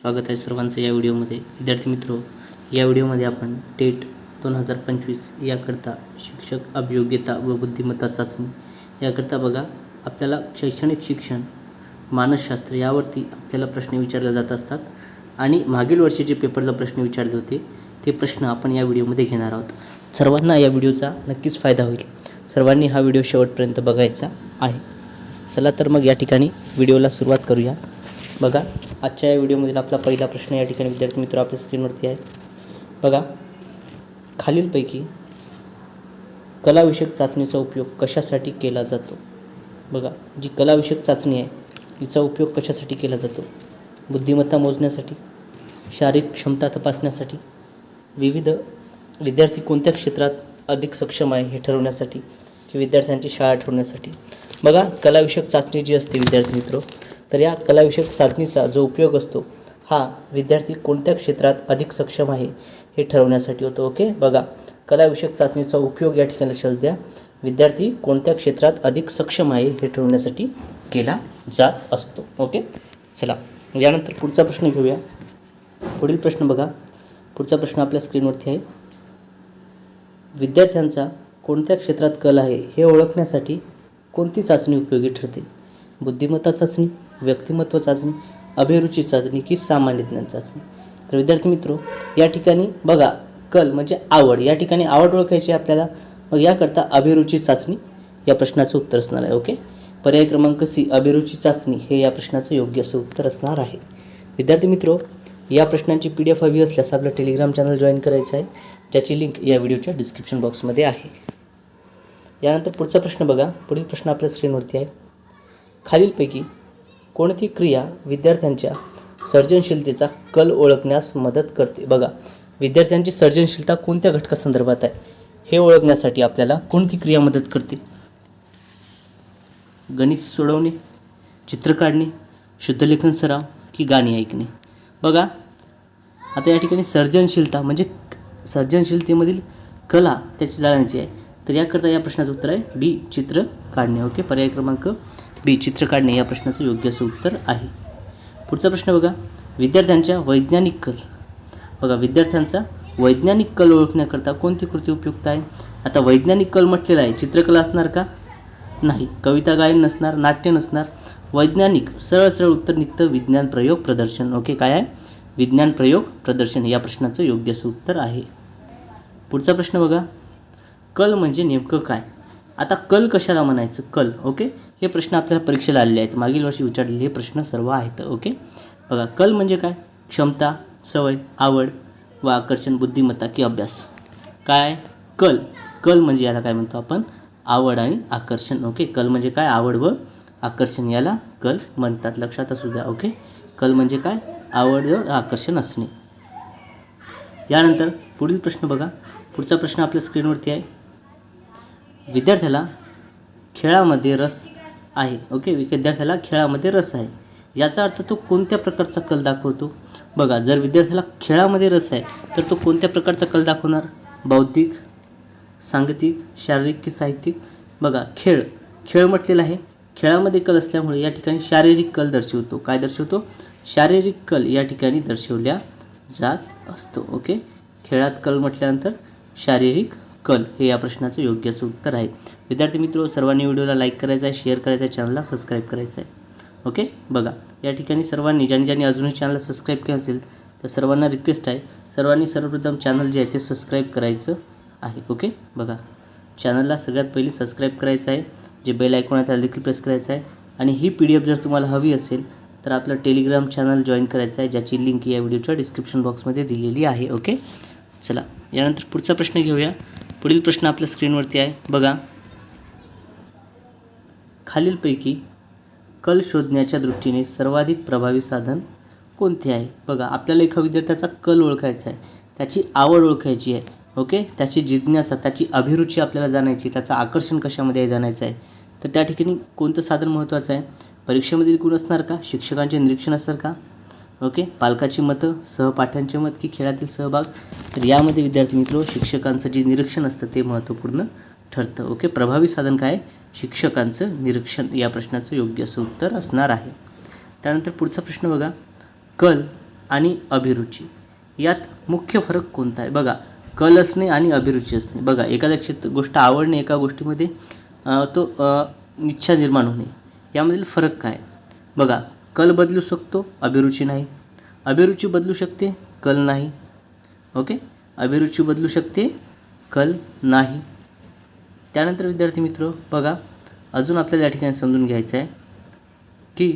स्वागत आहे सर्वांचं या व्हिडिओमध्ये. विद्यार्थी मित्रो या व्हिडिओमध्ये आपण टेट दोन हजार पंचवीस याकरता शिक्षक अभियोग्यता व बुद्धिमत्ता चाचणी याकरता बघा आपल्याला शैक्षणिक शिक्षण मानसशास्त्र यावरती आपल्याला प्रश्न विचारले जात असतात आणि मागील वर्षीचे पेपरला प्रश्न विचारले होते. ते प्रश्न आपण या व्हिडिओमध्ये घेणार आहोत. सर्वांना या व्हिडिओचा नक्कीच फायदा होईल. सर्वांनी हा व्हिडिओ शेवटपर्यंत बघायचा आहे. चला तर मग या ठिकाणी व्हिडिओला सुरुवात करूया. बघा आजच्या या व्हिडिओमधील आपला पहिला प्रश्न या ठिकाणी विद्यार्थी मित्र आपल्या स्क्रीनवरती आहे. बघा खालीलपैकी कलाविषयक चाचणीचा उपयोग कशासाठी केला जातो? बघा जी कलाविषयक चाचणी आहे तिचा उपयोग कशासाठी केला जातो? बुद्धिमत्ता मोजण्यासाठी शारीरिक क्षमता तपासण्यासाठी विविध विद्यार्थी कोणत्या क्षेत्रात अधिक सक्षम आहे हे ठरवण्यासाठी की विद्यार्थ्यांची शाळा ठरवण्यासाठी. बघा कलाविषयक चाचणी जी असते विद्यार्थी मित्र तर या कलाविषयक चाचणीचा जो उपयोग असतो हा विद्यार्थी कोणत्या क्षेत्रात अधिक सक्षम आहे हे ठरवण्यासाठी होतो. ओके? बघा कलाविषयक चाचणीचा उपयोग या ठिकाणी लक्षात द्या. विद्यार्थी कोणत्या क्षेत्रात अधिक सक्षम आहे हे ठरवण्यासाठी केला जात असतो. ओके? चला यानंतर पुढचा प्रश्न घेऊया. पुढील प्रश्न बघा. पुढचा प्रश्न आपल्या स्क्रीनवरती आहे. विद्यार्थ्यांचा कोणत्या क्षेत्रात कल आहे हे ओळखण्यासाठी कोणती चाचणी उपयोगी ठरते? बुद्धिमत्ता चाचणी व्यक्तिमत्व चाचणी अभिरुची चाचणी की सामान्य ज्ञान चाचणी. तर विद्यार्थी मित्रो या ठिकाणी बघा कल म्हणजे आवड. या ठिकाणी आवड ओळखायची आपल्याला. मग याकरता अभिरुची चाचणी या प्रश्नाचं उत्तर असणार आहे ओके? पर्याय क्रमांक सी अभिरुची चाचणी हे या प्रश्नाचं योग्य असं उत्तर असणार आहे. विद्यार्थी मित्रो या प्रश्नांची पी डी एफ हवी असल्यास आपलं टेलिग्राम चॅनल जॉईन करायचं आहे. ज्याची लिंक या व्हिडिओच्या डिस्क्रिप्शन बॉक्समध्ये आहे. यानंतर पुढचा प्रश्न बघा. पुढील प्रश्न आपल्या स्क्रीनवरती आहे. खालीलपैकी कोणती क्रिया विद्यार्थ्यांच्या सर्जनशीलतेचा कल ओळखण्यास मदत करते? बघा विद्यार्थ्यांची सर्जनशीलता कोणत्या घटकासंदर्भात आहे? हे ओळखण्यासाठी आपल्याला कोणती क्रिया मदत करते? गणित सोडवणे चित्र काढणे शुद्धलेखन सराव की गाणी ऐकणे? बघा आता या ठिकाणी सर्जनशीलता म्हणजे सर्जनशीलतेमधील कला त्याची जाण्याची आहे तर याकरता या प्रश्नाचं उत्तर आहे बी चित्र काढणे. ओके पर्याय क्रमांक बी चित्र काढणे या प्रश्नाचं योग्य असं उत्तर आहे. पुढचा प्रश्न बघा. विद्यार्थ्यांच्या वैज्ञानिक कल. बघा विद्यार्थ्यांचा वैज्ञानिक कल ओळखण्याकरता कोणती कृती उपयुक्त आहे? आता वैज्ञानिक कल म्हटलेला आहे. चित्रकला असणार का? नाही. कविता गायन नसणार नाट्य नसणार. वैज्ञानिक सरळ सरळ उत्तर निघतं. विज्ञान प्रयोग प्रदर्शन. ओके काय आहे? विज्ञान प्रयोग प्रदर्शन. या प्रश्नाचं योग्य असं उत्तर आहे. पुढचा प्रश्न बघा. कल म्हणजे नेमकं काय? आता कल कशाला म्हणायचं? कल ओके? हे प्रश्न आपल्याला परीक्षेला आलेले आहेत. मागील वर्षी विचारलेले हे प्रश्न सर्व आहेत ओके? बघा कल म्हणजे काय? क्षमता सवय आवड व आकर्षण बुद्धिमत्ता की अभ्यास. काय? कल. कल म्हणजे याला काय म्हणतो आपण? आवड आणि आकर्षण ओके? कल म्हणजे काय? आवड व आकर्षण याला कल म्हणतात. लक्षात असू द्या ओके? कल म्हणजे काय? आवड व आकर्षण असणे. यानंतर पुढील प्रश्न बघा. पुढचा प्रश्न आपल्या स्क्रीनवरती आहे. विद्यार्थ्याला खेळामध्ये रस आहे ओके विद्यार्थ्याला खेळामध्ये रस आहे. याचा अर्थ तो कोणत्या प्रकारचा कल दाखवतो? बघा जर विद्यार्थ्याला खेळामध्ये रस आहे तर तो कोणत्या प्रकारचा कल दाखवणार? बौद्धिक सांगतिक शारीरिक की साहित्यिक? बघा खेळ. खेळ म्हटलेला आहे. खेळामध्ये कल असल्यामुळे या ठिकाणी शारीरिक कल दर्शवतो. काय दर्शवतो? शारीरिक कल या ठिकाणी दर्शवल्या जात असतो ओके खेळात कल म्हटल्यानंतर शारीरिक कल हे या प्रश्नाचं योग्य असं उत्तर आहे. विद्यार्थी मित्र सर्वांनी व्हिडिओला लाईक करायचा आहे शेअर करायचा आहे चॅनलला सबस्क्राईब करायचं आहे. ओके? बघा या ठिकाणी सर्वांनी ज्यांनी ज्यांनी अजूनही चॅनलला सबस्क्राईब केलं असेल तर सर्वांना रिक्वेस्ट आहे सर्वांनी सर्वप्रथम चॅनल जे आहे ते सबस्क्राईब करायचं आहे. ओके? बघा चॅनलला सगळ्यात पहिली सबस्क्राईब करायचं आहे जे बेल ऐकून आहे त्याला देखील प्रेस करायचं आहे. आणि ही पी डी एफ जर तुम्हाला हवी असेल तर आपलं टेलिग्राम चॅनल जॉईन करायचं आहे ज्याची लिंक या व्हिडिओच्या डिस्क्रिप्शन बॉक्समध्ये दिलेली आहे. ओके? चला यानंतर पुढचा प्रश्न घेऊया. पुढील प्रश्न आपल्या स्क्रीनवरती आहे. बघा. खालीलपैकी कल शोधण्याच्या दृष्टीने सर्वाधिक प्रभावी साधन कोणते आहे? बघा आपल्याला एका विद्यार्थ्याचा कल ओळखायचा आहे. त्याची आवड ओळखायची आहे. ओके? त्याची जिज्ञासा त्याची अभिरुची आपल्याला जाणायची त्याचं आकर्षण कशामध्ये जाणायचं आहे? तर त्या ठिकाणी कोणतं साधन महत्त्वाचं आहे? परीक्षेमधील गुण असणार का? शिक्षकांचे निरीक्षण असणार का? ओके? पालकाची मतं सहपाठ्यांचे मत की खेळातील सहभाग? तर यामध्ये विद्यार्थी मित्र शिक्षकांचं जे निरीक्षण असतं ते महत्त्वपूर्ण ठरतं. ओके? प्रभावी साधन काय? शिक्षकांचं निरीक्षण. या प्रश्नाचं योग्य असं उत्तर असणार आहे. त्यानंतर पुढचा प्रश्न बघा. कल आणि अभिरुची. यात मुख्य फरक कोणता आहे? बघा कल असणे आणि अभिरुची असणे. बघा एखाद्या क्षेत्र गोष्ट आवडणे एका गोष्टीमध्ये तो इच्छा निर्माण होणे. यामधील फरक काय? बघा कल बदलू शकतो अभिरुची नाही. अभिरुची बदलू शकते कल नाही. ओके? अभिरुची बदलू शकते कल नाही. त्यानंतर विद्यार्थी मित्र बघा अजून आपल्याला या ठिकाणी समजून घ्यायचं आहे की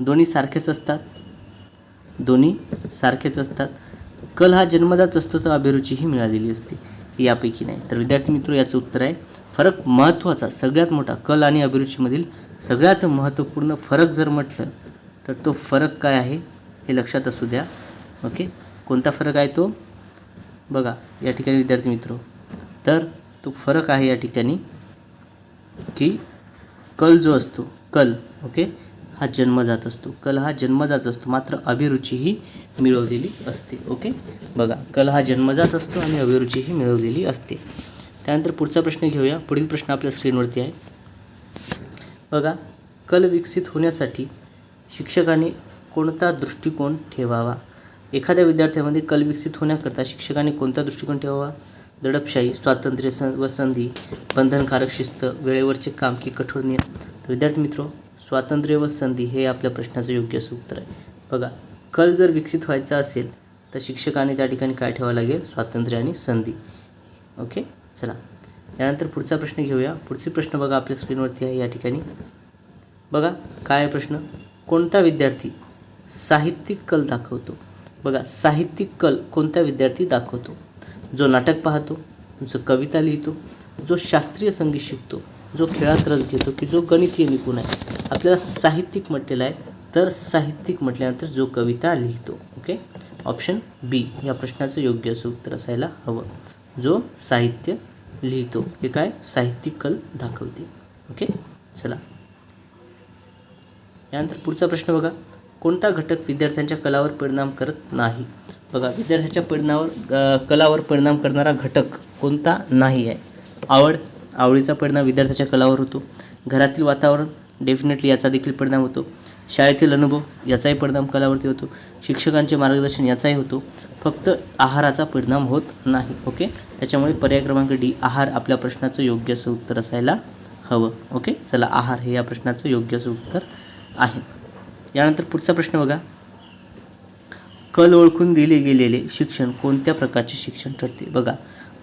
दोन्ही सारखेच असतात. दोन्ही सारखेच असतात. कल हा जन्मदाच असतो तर अभिरुची ही मिळालेली असते. यापैकी नाही. तर विद्यार्थी मित्र याचं उत्तर आहे फरक महत्त्वाचा सगळ्यात मोठा कल आणि अभिरुचीमधील सगळ्यात महत्त्वपूर्ण फरक जर म्हटलं तर तो फरक काय आहे हे लक्षात असू द्या. ओके? कोणता फरक आहे तो? बघा या ठिकाणी विद्यार्थी मित्र तर तो फरक आहे या ठिकाणी की कल जो असतो कल ओके हा जन्मजात असतो. कल हा जन्मजात असतो मात्र अभिरुची ही मिळवलेली असते ओके? बघा कल हा जन्मजात असतो आणि अभिरुची ही मिळवलेली असते. त्यानंतर पुढचा प्रश्न घेऊया. पुढील प्रश्न आपल्या स्क्रीनवरती आहे. बघा कल विकसित होण्यासाठी शिक्षकाने कोणता दृष्टिकोन ठेवावा? एखाद्या विद्यार्थ्यामध्ये कल विकसित होण्याकरता शिक्षकाने कोणता दृष्टिकोन ठेवावा? दडपशाही स्वातंत्र्य सं व संधी बंधनकारक शिस्त वेळेवरचे काम की कठोर नियम? तर विद्यार्थी मित्र स्वातंत्र्य व संधी हे आपल्या प्रश्नाचं योग्य असं उत्तर आहे. बघा कल जर विकसित व्हायचा असेल तर शिक्षकाने त्या ठिकाणी काय ठेवावं लागेल? स्वातंत्र्य आणि संधी. ओके? चला. यानंतर पुढचा प्रश्न घेऊया. पुढचे प्रश्न बघा आपल्या स्क्रीनवरती आहे या ठिकाणी. बघा काय प्रश्न? कोणता विद्यार्थी साहित्यिक कल दाखवतो? बघा साहित्यिक कल कोणता विद्यार्थी दाखवतो? जो नाटक पाहतो जो कविता लिहितो जो शास्त्रीय संगीत शिकतो जो खेळात रस घेतो की जो गणितीय निपुण आहे. आपल्याला साहित्यिक म्हटलेला आहे तर साहित्यिक म्हटल्यानंतर जो कविता लिहितो ओके? ऑप्शन बी या प्रश्नाचं योग्य असं उत्तर असायला हवं. जो साहित्य लिहितो हे काय? साहित्यिक कल दाखवते ओके? चला. यानंतर पुढचा प्रश्न बघा. कोणता घटक विद्यार्थ्यांच्या कलावर परिणाम करत नाही? बघा विद्यार्थ्याच्या परिणामावर कलावर परिणाम करणारा घटक कोणता नाही आहे? आवड आवडीचा परिणाम विद्यार्थ्याच्या कलावर होतो. घरातील वातावरण डेफिनेटली याचा देखील परिणाम होतो. शाळेतील अनुभव याचाही परिणाम कलावरती होतो. शिक्षकांचे मार्गदर्शन याचाही होतो. फक्त आहाराचा परिणाम होत नाही ओके? त्याच्यामुळे पर्याय क्रमांक डी आहार आपल्या प्रश्नाचं योग्य असं उत्तर असायला हवं ओके? चला आहार हे या प्रश्नाचं योग्य असं उत्तर आहे. यानंतर पुढचा प्रश्न बघा. कल ओळखून दिले गेलेले शिक्षण कोणत्या प्रकारचे शिक्षण ठरते? बघा.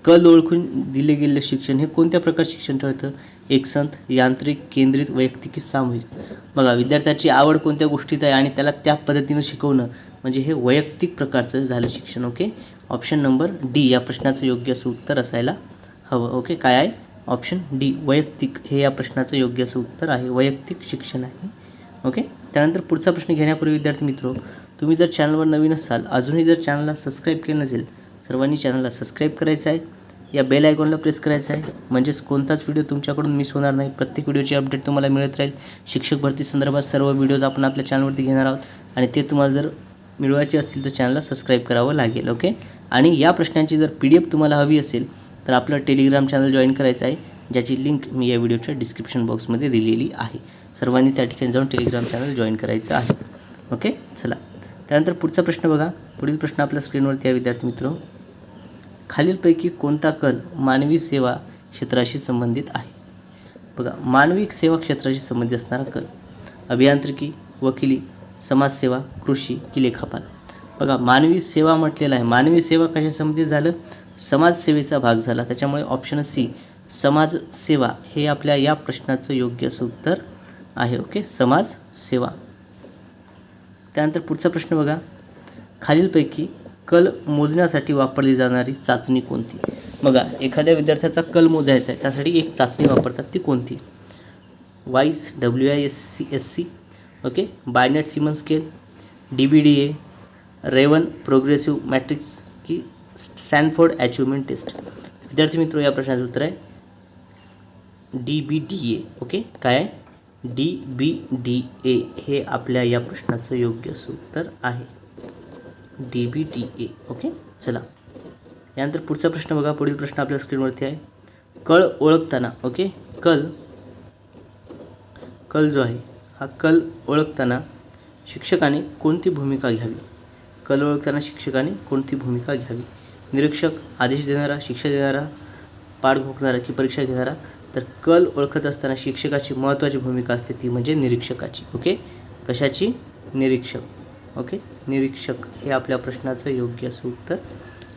कल ओळखून दिले गेलेले शिक्षण हे कोणत्या प्रकारचे शिक्षण ठरतं? एकसंत यांत्रिक केंद्रित वैयक्तिक की सामूहिक? बघा विद्यार्थ्याची आवड कोणत्या गोष्टीत आहे आणि त्याला त्या पद्धतीनं शिकवणं म्हणजे हे वैयक्तिक प्रकारचं झालं शिक्षण ओके? ऑप्शन नंबर डी या प्रश्नाचं योग्य असं उत्तर असायला हवं ओके? काय आहे? ऑप्शन डी वैयक्तिक. हे या प्रश्नाचं योग्य असं उत्तर आहे. वैयक्तिक शिक्षण आहे. ओके? त्यानंतर पुढचा प्रश्न घेण्यापूर्वी विद्यार्थी मित्रो तुम्ही जर चॅनलवर नवीन असाल अजूनही जर चॅनलला सबस्क्राईब केलं नसेल सर्वांनी चॅनलला सबस्क्राईब करायचं आहे. या बेल आयकॉनला प्रेस करायचं आहे. म्हणजेच कोणताच व्हिडिओ तुमच्याकडून मिस होणार नाही. प्रत्येक व्हिडिओची अपडेट तुम्हाला मिळत राहील. शिक्षक भरती संदर्भात सर्व व्हिडिओज आपण आपल्या चॅनलवरती घेणार आहोत. आणि ते तुम्हाला जर मिळवायचे असतील तर चॅनलला सबस्क्राईब करावं लागेल ओके? आणि या प्रश्नांची जर पी डी एफ तुम्हाला हवी असेल तर आपलं टेलिग्राम चॅनल जॉईन करायचं आहे ज्याची लिंक मी या व्हिडिओच्या डिस्क्रिप्शन बॉक्समध्ये दिलेली आहे. सर्वांनी त्या ठिकाणी जाऊन टेलिग्राम चॅनल जॉईन करायचं आहे. ओके चला. त्यानंतर पुढचा प्रश्न बघा. पुढील प्रश्न आपल्या स्क्रीनवरती आहे विद्यार्थी मित्र. खालीलपैकी कोणता कल मानवी सेवा क्षेत्राशी संबंधित आहे? बघा मानवी सेवा क्षेत्राशी संबंधित असणारा कल. अभियांत्रिकी वकिली समाजसेवा कृषी की लेखापाल. बघा मानवी सेवा म्हटलेला आहे. मानवी सेवा कशा संबंधित झालं? समाजसेवेचा भाग झाला. त्याच्यामुळे ऑप्शन सी समाजसेवा. हे आपल्या या प्रश्नाचं योग्य असं उत्तर आहे ओके? समाज सेवा. त्यानंतर पुढचा प्रश्न बघा. खालीलपैकी कल मोजण्यासाठी वापरली जाणारी चाचणी कोणती? बघा एखाद्या विद्यार्थ्याचा कल मोजायचा आहे त्यासाठी एक चाचणी वापरतात ती कोणती? Vice W I S C S C okay? Binet Simon scale D B D A Raven progressive matrix की सॅनफोर्ड अचिव्हमेंट टेस्ट. विद्यार्थी मित्र या प्रश्नाचं उत्तर आहे D B D A okay? काय आहे? डी बी डी ए हे आपल्या या प्रश्नाचं योग्य उत्तर आहे. D B D A. Okay? चला. यानंतर पुढचा प्रश्न बघा. पुढील प्रश्न आपल्या स्क्रीनवरती आहे. कळ ओळखताना ओके? कल कल जो आहे हा कल ओळखताना शिक्षकाने कोणती भूमिका घ्यावी? कल ओळखताना शिक्षकाने कोणती भूमिका घ्यावी? निरीक्षक आदेश देणारा शिक्षा देणारा पाठ घोकणारा की परीक्षा घेणारा तर कल ओळखत असताना शिक्षकाची महत्त्वाची भूमिका असते ती म्हणजे निरीक्षकाची ओके? कशाची? निरीक्षक ओके? निरीक्षक हे आपल्या प्रश्नाचं योग्य असं उत्तर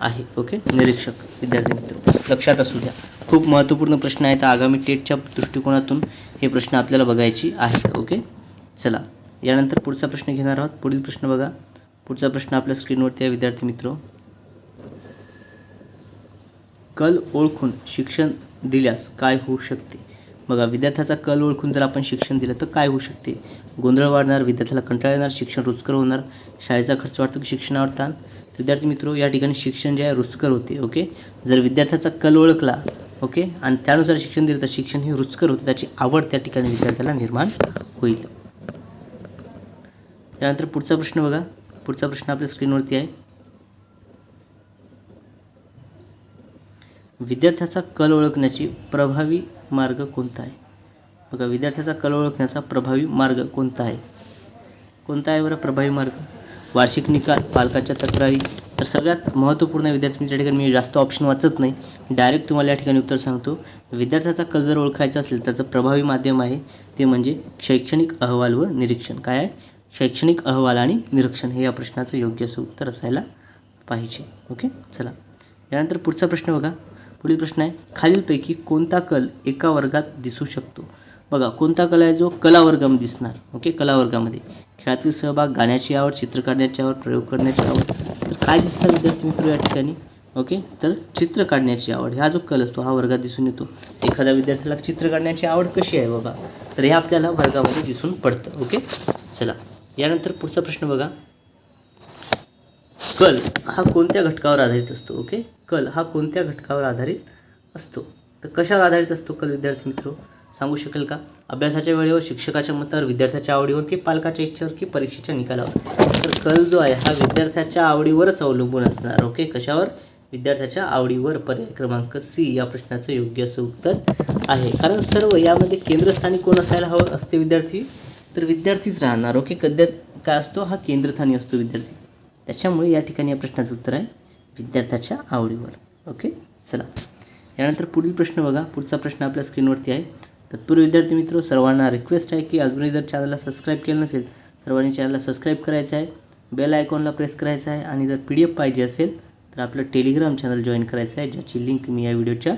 आहे ओके? निरीक्षक विद्यार्थी मित्र लक्षात असू द्या. खूप महत्त्वपूर्ण प्रश्न आहेत. आगामी टेटच्या दृष्टिकोनातून हे प्रश्न आपल्याला बघायची आहेत ओके? चला यानंतर पुढचा प्रश्न घेणार आहोत. पुढील प्रश्न बघा. पुढचा प्रश्न आपल्या स्क्रीनवरती आहे विद्यार्थी मित्र. कल ओळखून शिक्षण दिल्यास काय होऊ शकते? बघा विद्यार्थ्याचा कल ओळखून जर आपण शिक्षण दिलं तर काय होऊ शकते? गोंधळ वाढणार विद्यार्थ्याला कंटाळा येणार शिक्षण रुचकर होणार शाळेचा खर्च वाढतो की शिक्षणावर ताण? विद्यार्थी मित्रो या ठिकाणी शिक्षण जे आहे रुचकर होते ओके? जर विद्यार्थ्याचा कल ओळखला ओके? आणि त्यानुसार शिक्षण दिलं तर शिक्षण हे रुचकर होते त्याची आवड त्या ठिकाणी विद्यार्थ्याला निर्माण होईल. त्यानंतर पुढचा प्रश्न बघा. पुढचा प्रश्न आपल्या स्क्रीनवरती आहे. विद्यार्थ्याचा कल ओळखण्याची प्रभावी मार्ग कोणता आहे? बघा विद्यार्थ्याचा कल ओळखण्याचा प्रभावी मार्ग कोणता आहे? कोणता आहे बरं प्रभावी मार्ग? वार्षिक निकाल पालकाच्या तक्रारी. तर सगळ्यात महत्त्वपूर्ण विद्यार्थी म्हणजे ठिकाणी मी जास्त ऑप्शन वाचत नाही डायरेक्ट तुम्हाला या ठिकाणी उत्तर सांगतो. विद्यार्थ्याचा कल जर ओळखायचा असेल त्याचं प्रभावी माध्यम आहे ते म्हणजे शैक्षणिक अहवाल व निरीक्षण. काय आहे? शैक्षणिक अहवाल आणि निरीक्षण हे या प्रश्नाचं योग्य असं उत्तर असायला पाहिजे. ओके? चला. यानंतर पुढचा प्रश्न बघा. पुढील प्रश्न आहे खालीलपैकी कोणता कल एका वर्गात दिसू शकतो? बघा कोणता कला आहे जो कला दिसणार? ओके कला वर्गामध्ये खेळातील सहभाग गाण्याची आवड चित्र काढण्याची आवड प्रयोग करण्याची आवड. तर काय दिसणार विद्यार्थी मित्र या ठिकाणी? ओके तर चित्र काढण्याची आवड. हा जो कल असतो हा वर्गात दिसून येतो. एखाद्या विद्यार्थ्याला चित्र काढण्याची आवड कशी आहे बाबा तर हे आपल्याला वर्गामध्ये दिसून पडतं. ओके चला. यानंतर पुढचा प्रश्न बघा. कल हा कोणत्या घटकावर आधारित असतो? ओके? कल हा कोणत्या घटकावर आधारित असतो? तर कशावर आधारित असतो कल विद्यार्थी मित्र? सांगू शकेल का? अभ्यासाच्या वेळेवर शिक्षकाच्या मतावर विद्यार्थ्याच्या आवडीवर की पालकाच्या इच्छेवर की परीक्षेच्या निकालावर? तर कल जो आहे हा विद्यार्थ्याच्या आवडीवरच अवलंबून असणार ओके? कशावर? विद्यार्थ्याच्या आवडीवर पर्याय क्रमांक सी या प्रश्नाचं योग्य असं उत्तर आहे. कारण सर्व यामध्ये केंद्रस्थानी कोण असायला हवं? असते विद्यार्थी. तर विद्यार्थीच राहणार ओके? कद्या काय असतो? हा केंद्रस्थानी असतो विद्यार्थी. त्याच्यामुळे या ठिकाणी या प्रश्नाचं उत्तर आहे विद्यार्थ्याच्या आवडीवर. ओके? चला. यानंतर पुढील प्रश्न बघा. पुढचा प्रश्न आपल्या स्क्रीनवरती आहे. तत्पूर्वी विद्यार्थी मित्र सर्वांना रिक्वेस्ट आहे की अजूनही जर चॅनलला सबस्क्राईब केलं नसेल सर्वांनी चॅनलला सबस्क्राईब करायचं आहे. बेल आयकॉनला प्रेस करायचं आहे. आणि जर पी डी एफ पाहिजे असेल तर आपलं टेलिग्राम चॅनल जॉईन करायचं आहे ज्याची लिंक मी या व्हिडिओच्या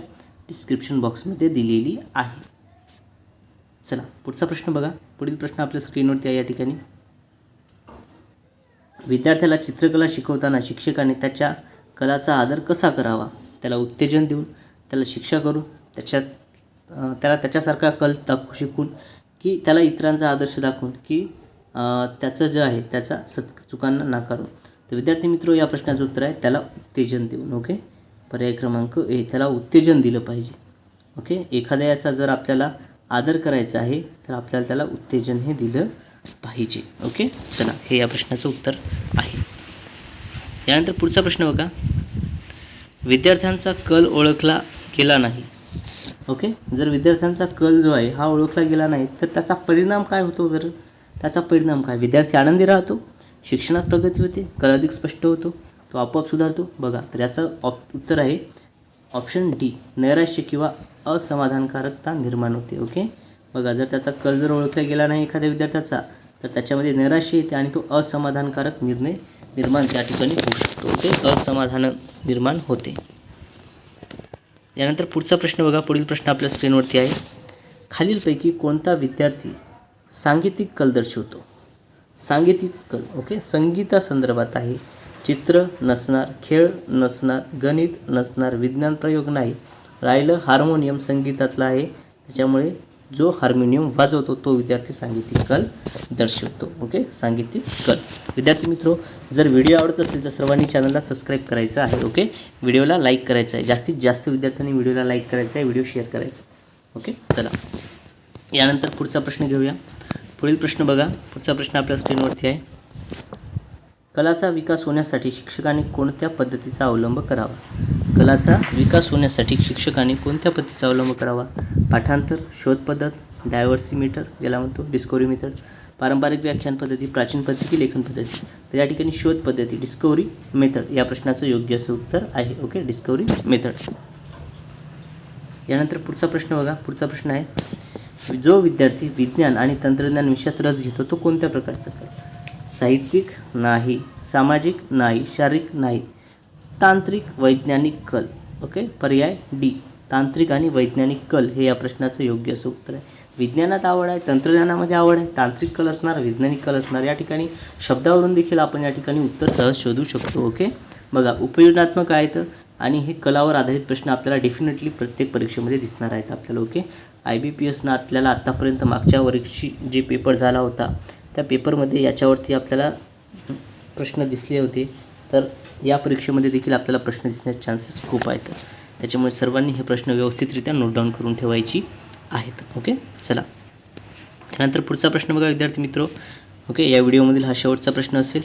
डिस्क्रिप्शन बॉक्समध्ये दिलेली आहे. चला. पुढचा प्रश्न बघा. पुढील प्रश्न आपल्या स्क्रीनवरती आहे या ठिकाणी. विद्यार्थ्याला चित्रकला शिकवताना शिक्षकाने त्याच्या कलाचा आदर कसा करावा? त्याला उत्तेजन देऊन त्याला शिक्षा करून त्याच्यात त्याला त्याच्यासारखा कल दाखवू शिकून की त्याला इतरांचा आदर्श दाखवून की त्याचं जे आहे त्याचा सत चुकांना नाकारून. तर विद्यार्थी मित्र या प्रश्नाचं उत्तर आहे त्याला उत्तेजन देऊन ओके? पर्याय क्रमांक ए त्याला उत्तेजन दिलं पाहिजे ओके? एखाद्या याचा जर आपल्याला आदर करायचा आहे तर आपल्याला त्याला उत्तेजन हे दिलं पाहिजे. ओके चला हे या प्रश्नाचं उत्तर आहे. यानंतर पुढचा प्रश्न बघा. विद्यार्थ्यांचा कल ओळखला गेला नाही. ओके जर विद्यार्थ्यांचा कल जो आहे हा ओळखला गेला नाही तर त्याचा परिणाम काय होतो बरं? त्याचा परिणाम काय? विद्यार्थी आनंदी राहतो शिक्षणात प्रगती होते कल अधिक स्पष्ट होतो तो आपोआप सुधारतो. बघा तर याचं ऑप उत्तर आहे ऑप्शन डी नैराश्य किंवा असमाधानकारकता निर्माण होते. ओके बघा जर त्याचा कल जर ओळखला गेला नाही एखाद्या विद्यार्थ्याचा तर त्याच्यामध्ये निराशी येते आणि तो असमाधानकारक निर्णय निर्माण त्या ठिकाणी होऊ शकतो. ते असमाधान निर्माण होते. यानंतर पुढचा प्रश्न बघा. पुढील प्रश्न आपल्या स्क्रीनवरती आहे. खालीलपैकी कोणता विद्यार्थी सांगीतिक कल दर्शवतो? सांगीतिक कल ओके? संगीतासंदर्भात आहे. चित्र नसणार खेळ नसणार गणित नसणार विज्ञान प्रयोग नाही. राहिलं हार्मोनियम संगीतातला आहे. त्याच्यामुळे जो हार्मोनियम वाजवतो तो विद्यार्थी सांगीतिक कल दर्शवतो. ओके? सांगीतिक कल विद्यार्थी मित्रो जर व्हिडिओ आवडत असेल तर सर्वांनी चॅनलला सबस्क्राईब करायचं आहे ओके? व्हिडिओला लाईक करायचं आहे. जास्तीत जास्त विद्यार्थ्यांनी व्हिडिओला लाईक करायचं आहे व्हिडिओ शेअर करायचा आहे. ओके? चला. यानंतर पुढचा प्रश्न घेऊया. पुढील प्रश्न बघा. पुढचा प्रश्न आपल्या स्क्रीनवरती आहे. कलाचा विकास होण्यासाठी शिक्षकांनी कोणत्या पद्धतीचा अवलंब करावा? कलाचा विकास होण्यासाठी शिक्षकांनी कोणत्या पद्धतीचा अवलंब करावा? पाठांतर शोध पद्धत डायव्हर्सिमीटर ज्याला म्हणतो डिस्कवरी मेथड पारंपरिक व्याख्यान पद्धती प्राचीन पद्धती लेखन पद्धती. तर या ठिकाणी शोध पद्धती डिस्कवरी मेथड या प्रश्नाचं योग्य असं उत्तर आहे ओके? Discovery method. यानंतर पुढचा प्रश्न बघा. पुढचा प्रश्न आहे जो विद्यार्थी विज्ञान आणि तंत्रज्ञान विषयात रस घेतो तो कोणत्या प्रकारचा? साहित्यिक नाही सामाजिक नाही शारीरिक नाही. तांत्रिक वैज्ञानिक कल. ओके? पर्याय डी. तांत्रिक आणि वैज्ञानिक कल हे या प्रश्नाचं योग्य असं उत्तर आहे. विज्ञानात आवड आहे तंत्रज्ञानामध्ये आवड आहे तांत्रिक कल असणार वैज्ञानिक कल असणार या ठिकाणी शब्दावरून देखील आपण या ठिकाणी उत्तर सहज शोधू शकतो ओके? बघा उपयोजनात्मक आहेत आणि हे कलावर आधारित प्रश्न आपल्याला डेफिनेटली प्रत्येक परीक्षेमध्ये दिसणार आहेत आपल्याला ओके? आय बी पी एसनं आपल्याला आत्तापर्यंत मागच्या वर्षी जे पेपर झाला होता त्या पेपरमध्ये याच्यावरती आपल्याला प्रश्न दिसले होते. तर या परीक्षेमध्ये देखील आपल्याला प्रश्न दिसण्याचे चान्सेस खूप आहेत. त्याच्यामुळे सर्वांनी हे प्रश्न व्यवस्थितरित्या नोट डाऊन करून ठेवायची आहेत. ओके चला. त्यानंतर पुढचा प्रश्न बघा विद्यार्थी मित्र. ओके या व्हिडिओमधील हा शेवटचा प्रश्न असेल.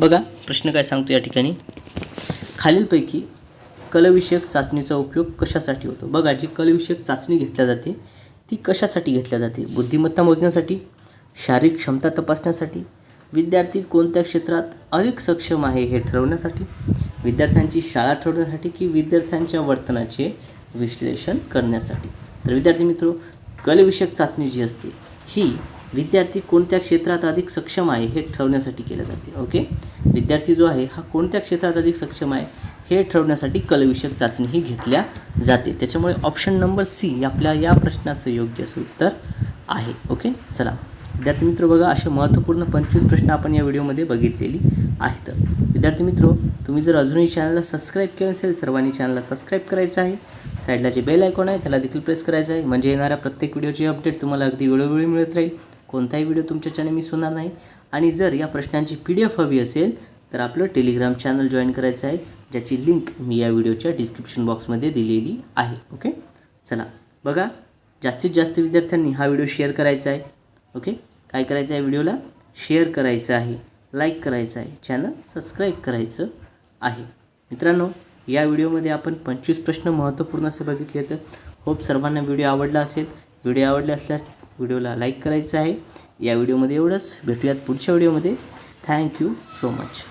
बघा प्रश्न काय सांगतो या ठिकाणी? खालीलपैकी कलविषयक चाचणीचा उपयोग कशासाठी होतो? बघा जी कलविषयक चाचणी घेतल्या जाते ती कशासाठी घेतल्या जाते? बुद्धिमत्ता मोजण्यासाठी? शारीरिक क्षमता तपासण्यासाठी? विद्यार्थी कोणत्या क्षेत्रात अधिक सक्षम आहे हे ठरवण्यासाठी विद्यार्थ्यांची शाळा ठरवण्यासाठी की विद्यार्थ्यांच्या वर्तनाचे विश्लेषण करण्यासाठी? तर विद्यार्थी मित्र कलविषयक चाचणी जी असते ही विद्यार्थी कोणत्या क्षेत्रात अधिक सक्षम आहे हे ठरवण्यासाठी केल्या जाते ओके? विद्यार्थी जो आहे हा कोणत्या क्षेत्रात अधिक सक्षम आहे हे ठरवण्यासाठी कलविषयक चाचणी ही घेतल्या जाते. त्याच्यामुळे ऑप्शन नंबर सी आपल्या या प्रश्नाचं योग्य असं उत्तर आहे ओके? चला. विद्यार्थी मित्र बघा असे महत्त्वपूर्ण पंचवीस प्रश्न आपण या व्हिडिओमध्ये बघितलेली आहेत. विद्यार्थी मित्र तुम्ही जर अजूनही चॅनलला सबस्क्राईब केलं असेल सर्वांनी चॅनलला सबस्क्राईब करायचं आहे. साईडला जे बेल आयकॉन आहे त्याला देखील प्रेस करायचं आहे. म्हणजे येणाऱ्या प्रत्येक व्हिडिओची अपडेट तुम्हाला अगदी वेळोवेळी मिळत राहील. कोणताही व्हिडिओ तुमच्या चॅनल मिस होणार नाही. आणि जर या प्रश्नांची पी डी एफ हवी असेल तर आपलं टेलिग्राम चॅनल जॉईन करायचं आहे ज्याची लिंक मी या व्हिडिओच्या डिस्क्रिप्शन बॉक्समध्ये दिलेली आहे. ओके चला बघा. जास्तीत जास्त विद्यार्थ्यांनी हा व्हिडिओ शेअर करायचा आहे. ओके? काय करायचं आहे व्हिडिओला? शेअर करायचं आहे लाईक करायचं आहे चॅनल सबस्क्राईब करायचं आहे. मित्रांनो या व्हिडिओमध्ये आपण पंचवीस प्रश्न महत्त्वपूर्ण असे बघितले तर होप सर्वांना व्हिडिओ आवडला असेल. व्हिडिओ आवडले असल्यास व्हिडिओला लाईक करायचं आहे. या व्हिडिओमध्ये एवढंच. भेटूयात पुढच्या व्हिडिओमध्ये. Thank you so much.